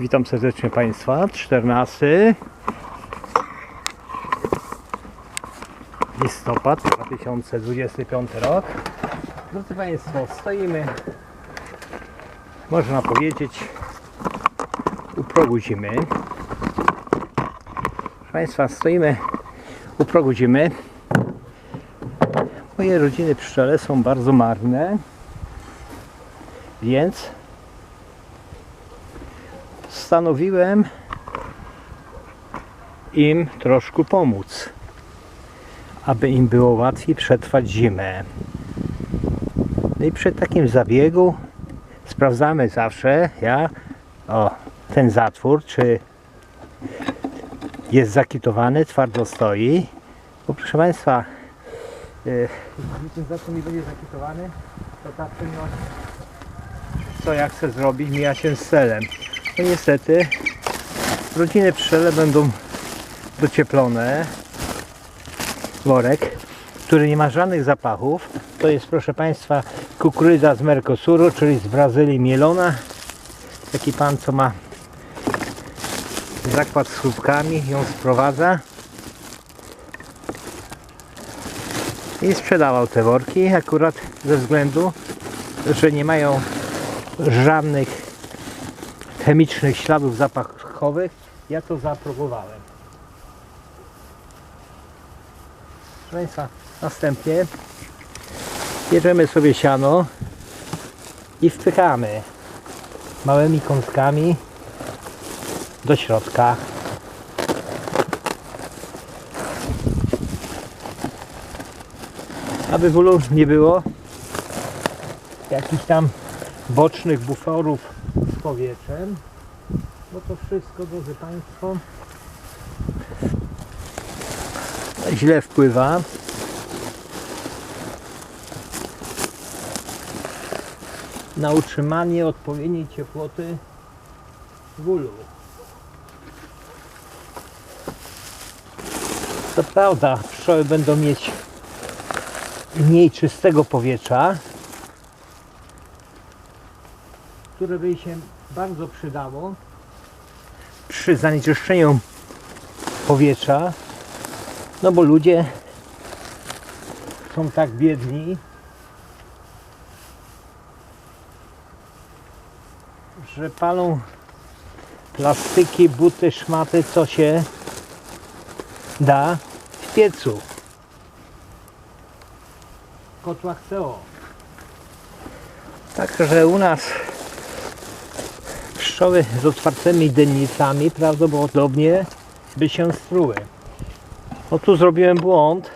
Witam serdecznie Państwa. 14 listopad 2025 rok. Drodzy Państwo, stoimy, można powiedzieć, u progu zimy. Proszę Państwa, stoimy u progu zimy. Moje rodziny pszczele są bardzo marne, więc postanowiłem im troszkę pomóc, aby im było łatwiej przetrwać zimę. No i przy takim zabiegu sprawdzamy zawsze, ja, o, ten zatwór, czy jest zakitowany, twardo stoi. Bo proszę Państwa, yy, ten zatwór mi będzie zakitowany, to ta czynność, co ja chcę zrobić, mija się z celem. No niestety rodziny pszczele będą docieplone. Worek, który nie ma żadnych zapachów. To jest proszę Państwa kukurydza z Mercosuru, czyli z Brazylii mielona. Taki pan co ma zakład z chrupkami, ją sprowadza. I sprzedawał te worki akurat ze względu, że nie mają żadnych chemicznych śladów zapachowych, ja to zaaprobowałem. Proszę Państwa, następnie bierzemy sobie siano i wpychamy małymi kąskami do środka. Aby bólu nie było jakichś tam bocznych buforów powietrzem, bo to wszystko, drodzy Państwo, źle wpływa. na utrzymanie odpowiedniej ciepłoty w ulu. Co prawda pszczoły będą mieć mniej czystego powietrza, które by się bardzo przydało przy zanieczyszczeniu powietrza, no bo ludzie są tak biedni, że palą plastyki, buty, szmaty, co się da w piecu. W kotłach CO. Także u nas pszczoły z otwartymi dennicami prawdopodobnie by się struły. No tu zrobiłem błąd.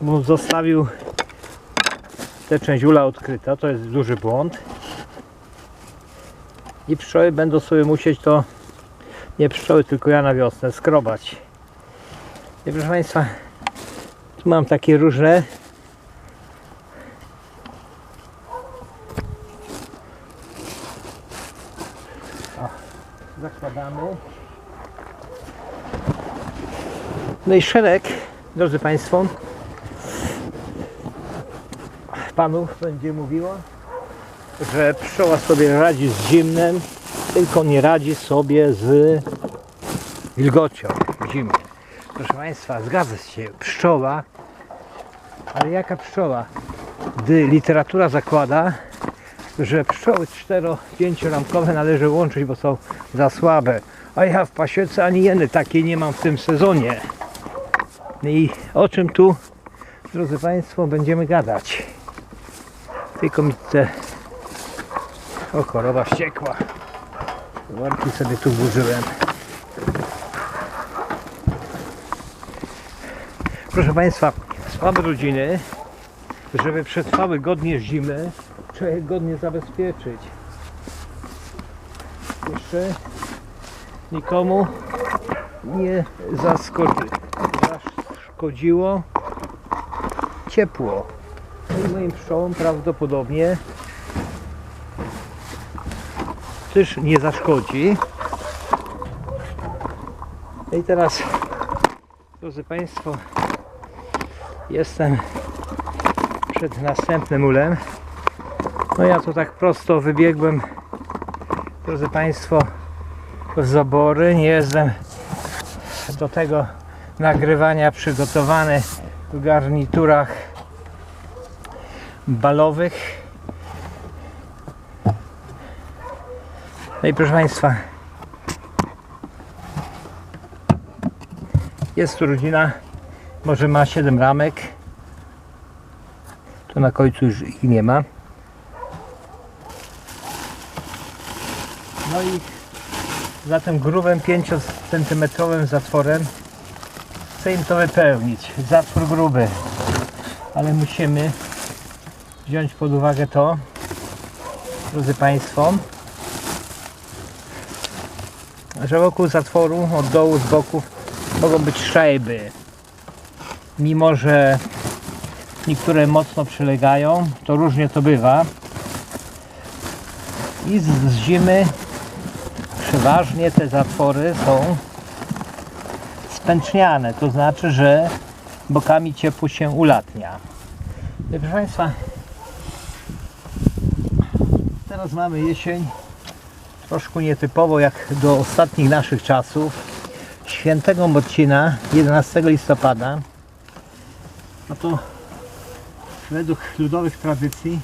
Bo zostawił tę część ula odkryta, to jest duży błąd. I pszczoły będą sobie musieć to, nie pszczoły, tylko ja na wiosnę, skrobać. I proszę Państwa, tu mam takie różne O, zakładamy. No i szereg, drodzy Państwo, panów będzie mówiło, że pszczoła sobie radzi z zimnem, tylko nie radzi sobie z wilgocią zimy. Proszę Państwa, zgadza się, pszczoła, ale jaka pszczoła? Gdy literatura zakłada, że pszczoły 4-5 ramkowe należy łączyć, bo są za słabe. A ja w pasiece ani jeny takiej nie mam w tym sezonie. I o czym tu, drodzy Państwo, będziemy gadać? Tylko mi te... O, choroba wściekła. Worki sobie tu włożyłem. Proszę Państwa, słabe rodziny, żeby przetrwały godnie zimę, trzeba je godnie zabezpieczyć. Jeszcze nikomu nie zaskoczy, zaszkodziło ciepło. No i moim pszczołom prawdopodobnie też nie zaszkodzi. No i teraz, drodzy Państwo, jestem przed następnym ulem. No ja tu tak prosto wybiegłem, drodzy Państwo, w zabory. Nie jestem do tego nagrywania przygotowany w garniturach balowych. No i proszę Państwa, jest tu rodzina, może ma 7 ramek. Tu na końcu już ich nie ma. No i za tym grubym 5 centymetrowym zatworem chcę im to wypełnić. Zatwór gruby. Ale musimy wziąć pod uwagę to, drodzy Państwo, że wokół zatworu, od dołu, z boków mogą być szajby. Mimo, że niektóre mocno przylegają, to różnie to bywa. I z, zimy przeważnie te zatwory są spęczniane, to znaczy, że bokami ciepło się ulatnia. Proszę Państwa, teraz mamy jesień, troszkę nietypowo jak do ostatnich naszych czasów. Świętego Marcina, 11 listopada, no to według ludowych tradycji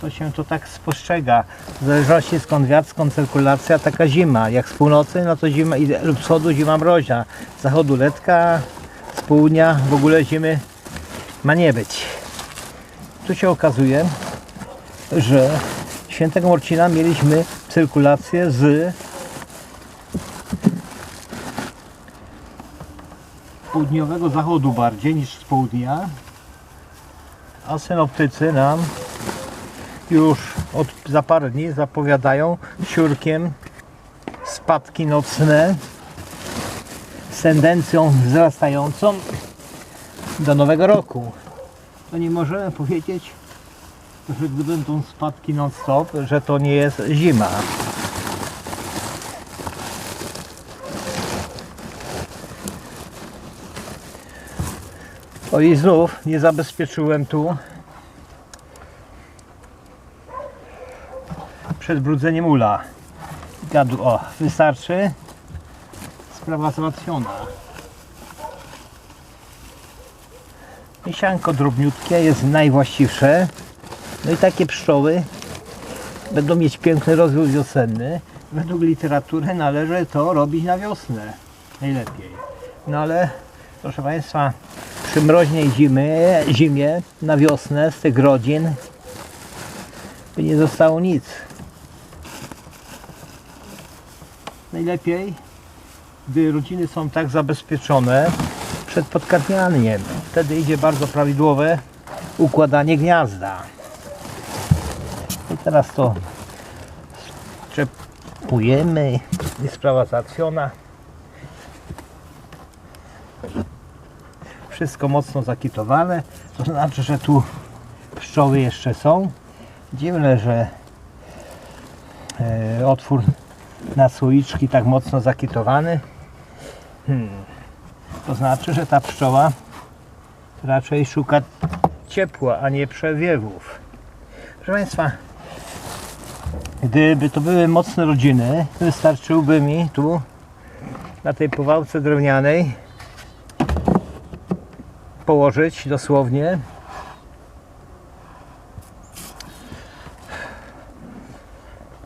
to się to tak spostrzega. W zależności skąd wiatr, skąd cyrkulacja, taka zima. Jak z północy, no to zima, lub wschodu zima mroźna. Z zachodu letka, z południa w ogóle zimy ma nie być. Tu się okazuje, że świętego Marcina mieliśmy cyrkulację z południowego zachodu bardziej niż z południa, a synoptycy nam już od za parę dni zapowiadają siurkiem spadki nocne z tendencją wzrastającą do nowego roku. To nie możemy powiedzieć, że gdy będą spadki non-stop, że to nie jest zima. O i znów nie zabezpieczyłem tu przed brudzeniem ula. Gadu, o, wystarczy. Sprawa załatwiona. Sianko drobniutkie jest najwłaściwsze. No i takie pszczoły będą mieć piękny rozwój wiosenny. Według literatury należy to robić na wiosnę. Najlepiej. No ale proszę Państwa, przy mroźnej zimy, zimie na wiosnę z tych rodzin by nie zostało nic. Najlepiej, gdy rodziny są tak zabezpieczone przed podkarmianiem. Wtedy idzie bardzo prawidłowe układanie gniazda. I teraz to szczepujemy i sprawa załatwiona. Wszystko mocno zakitowane, to znaczy, że tu pszczoły jeszcze są. Dziwne, że e, otwór na słoiczki tak mocno zakitowany. Hmm. To znaczy, że ta pszczoła raczej szuka ciepła, a nie przewiewów. Proszę Państwa, gdyby to były mocne rodziny, wystarczyłby mi tu na tej powałce drewnianej położyć dosłownie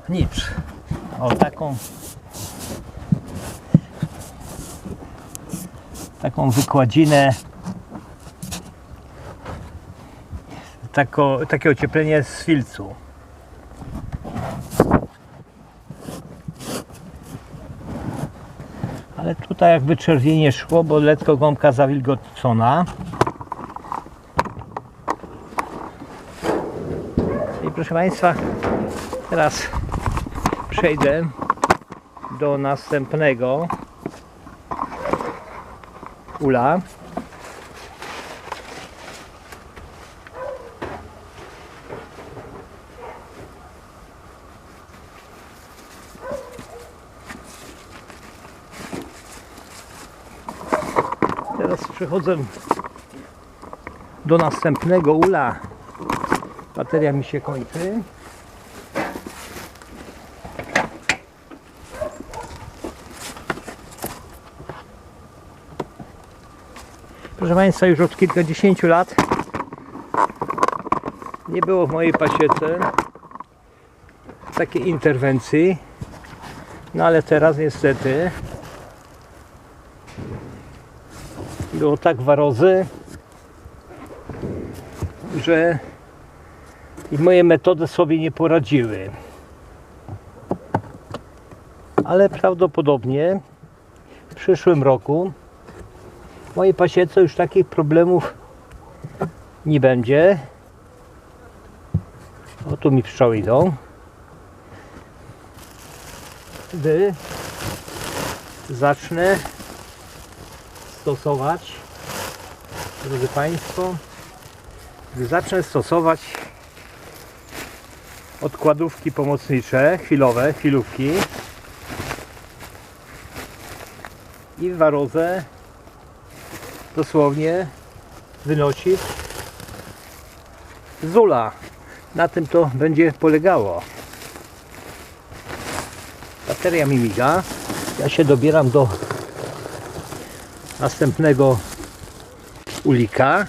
nic. O taką taką wykładzinę tako, takie ocieplenie z filcu. Ale tutaj jakby czerwienie szło, bo letko gąbka zawilgotcona. I proszę Państwa, teraz przejdę do następnego ula. Teraz przechodzę do następnego ula. Bateria mi się kończy. Proszę Państwa, już od kilkudziesięciu lat nie było w mojej pasiece takiej interwencji. No ale teraz niestety było tak warozy, że i moje metody sobie nie poradziły. Ale prawdopodobnie w przyszłym roku w mojej pasiece już takich problemów nie będzie. O tu mi pszczoły idą. Gdy zacznę stosować, drodzy Państwo, gdy zacznę stosować odkładówki pomocnicze, chwilowe, chwilówki i warozę dosłownie wynosić z ula. Na tym to będzie polegało. Bateria mi miga. Ja się dobieram do następnego ulika.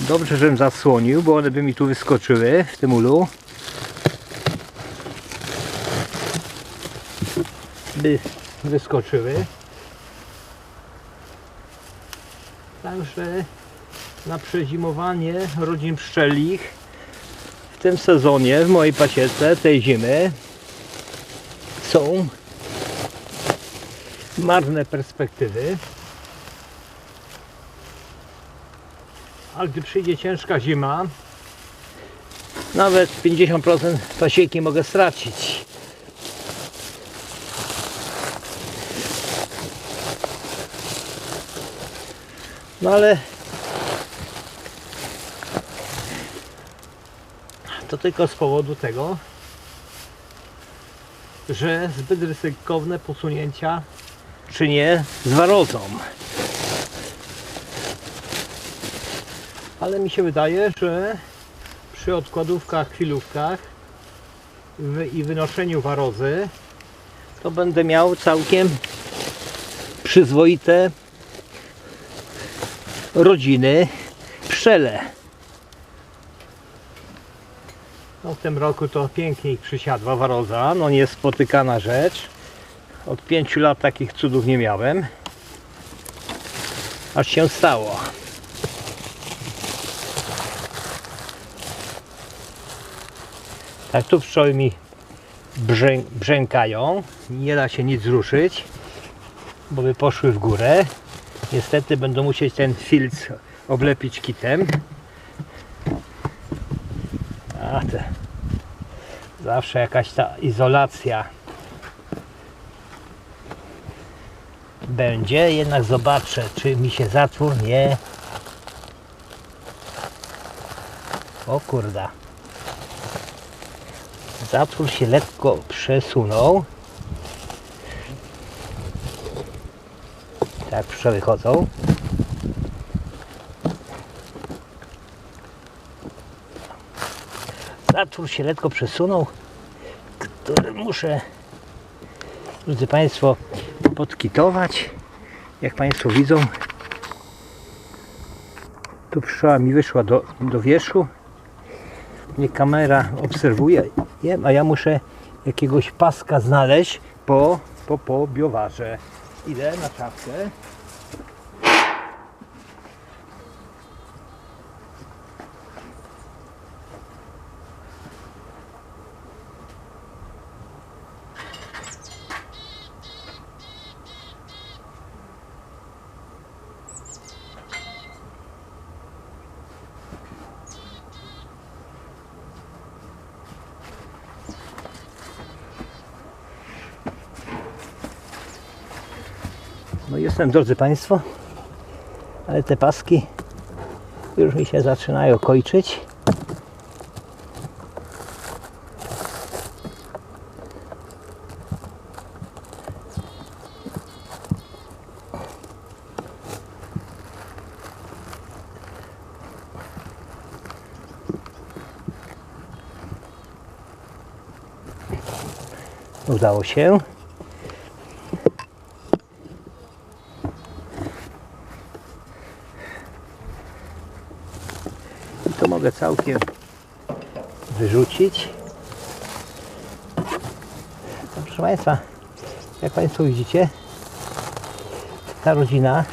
Dobrze, żebym zasłonił, bo one by mi tu wyskoczyły w tym ulu. By wyskoczyły. Także na przezimowanie rodzin pszczelich w tym sezonie w mojej pasiece tej zimy są marne perspektywy. A gdy przyjdzie ciężka zima, nawet 50% pasieki mogę stracić. No ale to tylko z powodu tego, że zbyt ryzykowne posunięcia czynię z warozą. Ale mi się wydaje, że przy odkładówkach, chwilówkach i wynoszeniu warozy to będę miał całkiem przyzwoite rodziny pszczele. No w tym roku to pięknie ich przysiadła waroza, no niespotykana rzecz. Od pięciu lat takich cudów nie miałem. Aż się stało. Tak tu pszczoły mi brzę, brzękają. Nie da się nic ruszyć, bo by poszły w górę. Niestety będą musieć ten filc oblepić kitem. A te. Zawsze jakaś ta izolacja będzie. Jednak zobaczę, czy mi się zatwór nie. O kurda. Zatwór się lekko przesunął. Tak, pszczoły chodzą. Zatwór się lekko przesunął, który muszę, drodzy Państwo, podkitować. Jak Państwo widzą, tu pszczoła mi wyszła do, do wierzchu. Mnie kamera obserwuje, a ja muszę jakiegoś paska znaleźć po, po, po biowarze. Idę na czapkę. No jestem, drodzy Państwo, ale te paski już mi się zaczynają kończyć. Udało się. To mogę całkiem wyrzucić. No, proszę Państwa, jak Państwo widzicie, ta rodzina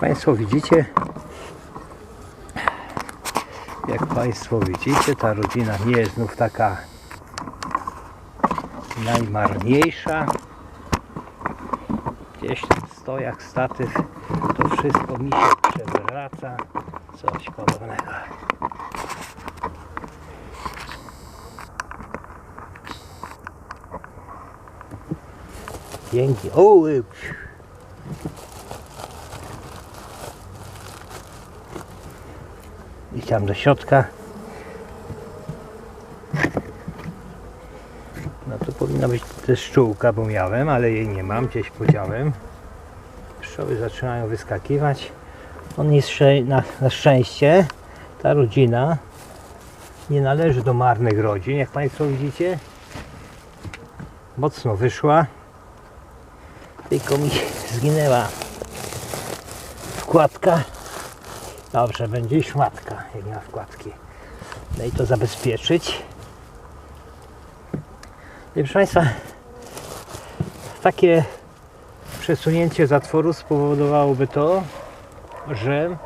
Państwo widzicie, jak Państwo widzicie, ta rodzina nie jest znów taka najmarniejsza. Gdzieś tam stojak, statyw, to wszystko mi się przewraca. Coś podobnego. Pięknie. O. I tam do środka. No to powinna być też szczółka, bo miałem, ale jej nie mam, gdzieś podziałem. Pszczoły zaczynają wyskakiwać. On na, na szczęście, ta rodzina nie należy do marnych rodzin, jak Państwo widzicie. Mocno wyszła. Tylko mi zginęła wkładka. Dobrze, będzie szmatka, jak ma wkładki. No i to zabezpieczyć. I proszę Państwa, takie przesunięcie zatworu spowodowałoby to, że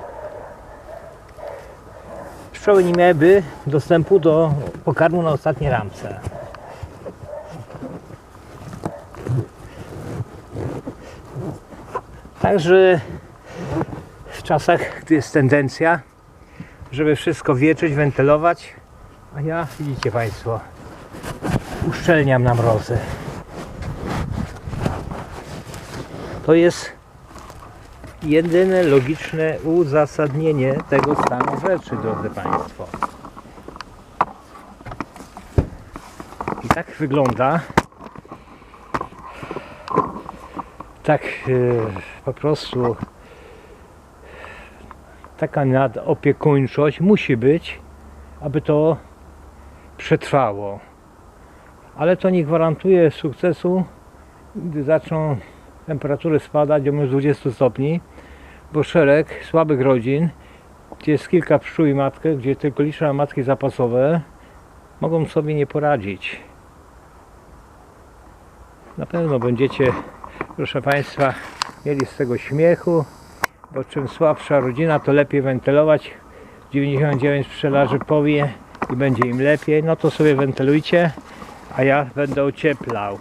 pszczoły nie miałyby dostępu do pokarmu na ostatniej ramce. Także w czasach, gdy jest tendencja, żeby wszystko wieczyć, wentylować, a ja, widzicie Państwo, uszczelniam na mrozy. To jest jedyne logiczne uzasadnienie tego stanu rzeczy, drodzy Państwo. I tak wygląda tak e, po prostu taka nadopiekuńczość musi być, aby to przetrwało. Ale to nie gwarantuje sukcesu, gdy zaczną temperatury spadać do minus 20 stopni, bo szereg słabych rodzin, gdzie jest kilka pszczół i matkę, gdzie tylko liczne matki zapasowe, mogą sobie nie poradzić. Na pewno będziecie, proszę Państwa, mieli z tego śmiechu, bo czym słabsza rodzina, to lepiej wentylować. 99 pszczelarzy powie i będzie im lepiej, no to sobie wentylujcie, a ja będę ocieplał.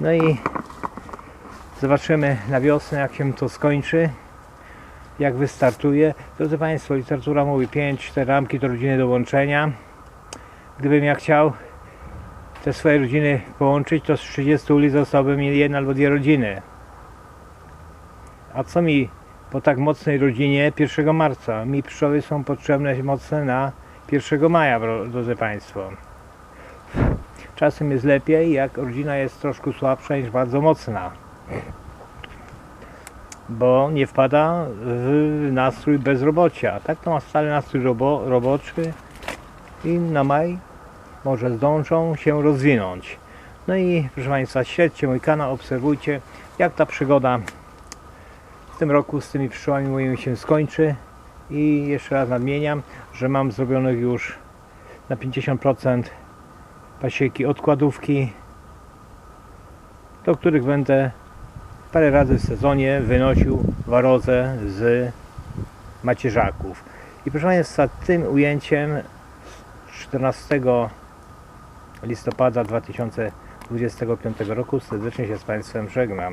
No i zobaczymy na wiosnę, jak się to skończy, jak wystartuje. Drodzy Państwo, literatura mówi 5-4 ramki do rodziny do łączenia. Gdybym ja chciał te swoje rodziny połączyć, to z 30 uli zostałby mi jedna albo dwie rodziny. A co mi po tak mocnej rodzinie 1 marca? Mi pszczoły są potrzebne mocne na 1 maja, drodzy Państwo. Czasem jest lepiej, jak rodzina jest troszkę słabsza niż bardzo mocna. Bo nie wpada w nastrój bezrobocia. Tak to ma stale nastrój robo, roboczy i na maj może zdążą się rozwinąć. No i proszę Państwa, śledźcie mój kanał, obserwujcie jak ta przygoda w tym roku z tymi pszczołami moimi się skończy i jeszcze raz nadmieniam, że mam zrobionych już na 50% pasieki odkładówki, do których będę parę razy w sezonie wynosił warozę z macierzaków. I proszę Państwa, tym ujęciem z 14 listopada 2025 roku serdecznie się z Państwem żegnam.